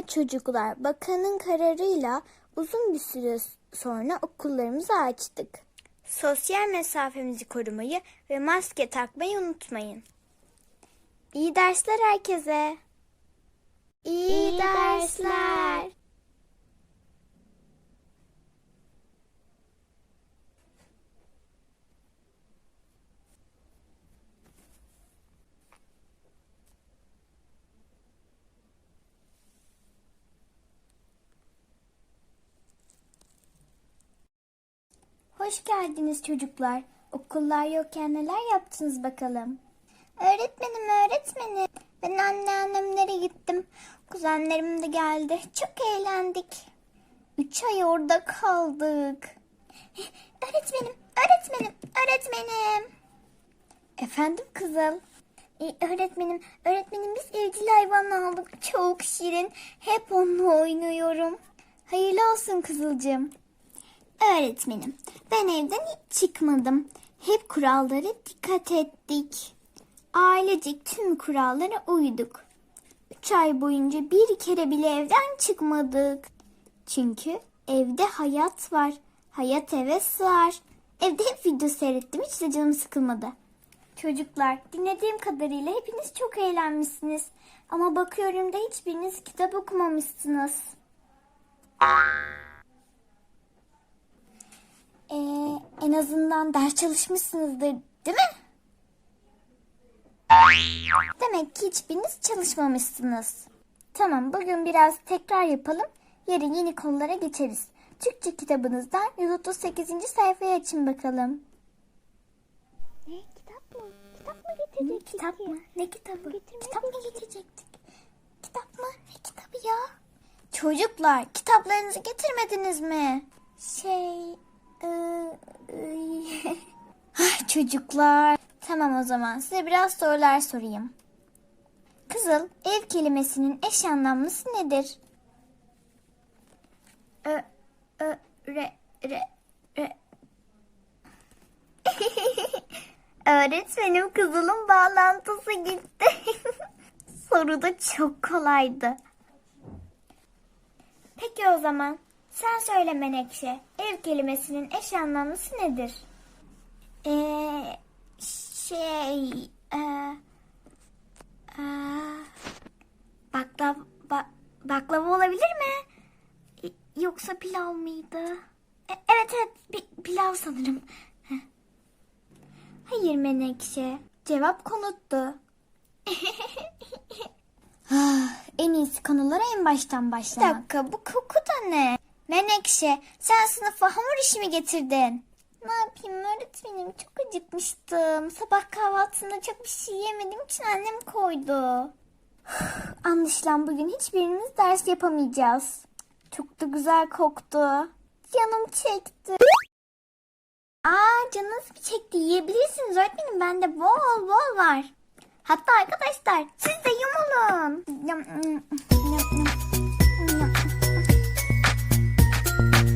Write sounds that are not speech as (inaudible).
Evet çocuklar, bakanın kararıyla uzun bir süre sonra okullarımızı açtık. Sosyal mesafemizi korumayı ve maske takmayı unutmayın. İyi dersler herkese. İyi, dersler. Hoş geldiniz çocuklar. Okullar yokken neler yaptınız bakalım? Öğretmenim, öğretmenim. Ben anneannemlere gittim. Kuzenlerim de geldi. Çok eğlendik. Üç ay orada kaldık. (gasps) Öğretmenim, öğretmenim, öğretmenim. Efendim kızım? Ee, öğretmenim, öğretmenim biz evcil hayvan aldık. Çok şirin. Hep onunla oynuyorum. Hayırlı olsun kızılcığım. Öğretmenim, ben evden hiç çıkmadım. Hep kurallara dikkat ettik. Ailecek tüm kurallara uyduk. Üç ay boyunca bir kere bile evden çıkmadık. Çünkü evde hayat var. Hayat eve sığar. Evde hep video seyrettim. Hiç de canım sıkılmadı. Çocuklar, dinlediğim kadarıyla hepiniz çok eğlenmişsiniz. Ama bakıyorum da hiçbiriniz kitap okumamışsınız. Ee, en azından ders çalışmışsınızdır, değil mi? Demek ki hiçbiriniz çalışmamışsınız. Tamam, bugün biraz tekrar yapalım. Yarın yeni konulara geçeriz. Türkçe kitabınızdan 138. sayfayı açın bakalım. Ne kitap mı? Kitap mı getirecektik? Kitap mı? Ne kitabı? Kitap mı getirecektik? Kitap mı? Ne kitabı ya? Çocuklar, kitaplarınızı getirmediniz mi? Şey, ıı. (laughs) Ah, Çocuklar. Tamam o zaman size biraz sorular sorayım. Kızıl, ev kelimesinin eş anlamlısı nedir? Ö, ö, re, re, re. (laughs) Öğretmenim kızılın bağlantısı gitti. (laughs) Soru da çok kolaydı. Peki o zaman sen söyle Menekşe. Ev kelimesinin eş anlamlısı nedir? Ee, şey... E, e, baklava, ba- baklava olabilir mi? Yoksa pilav mıydı? E, evet evet pi- pilav sanırım. Hayır Menekşe. Cevap konuttu. (laughs) Ah, en iyisi konulara en baştan başlamak. Bir dakika bu koku da ne? Menekşe sen sınıfa hamur işi mi getirdin? Ne yapayım öğretmenim çok acıkmıştım. Sabah kahvaltısında çok bir şey yemediğim için annem koydu. (sighs) Anlaşılan bugün hiçbirimiz ders yapamayacağız. Çok da güzel koktu. Canım çekti. Aa canınız mı çekti? Yiyebilirsiniz öğretmenim. Bende bol bol var. Hatta arkadaşlar siz de. Yum, yum. Bye.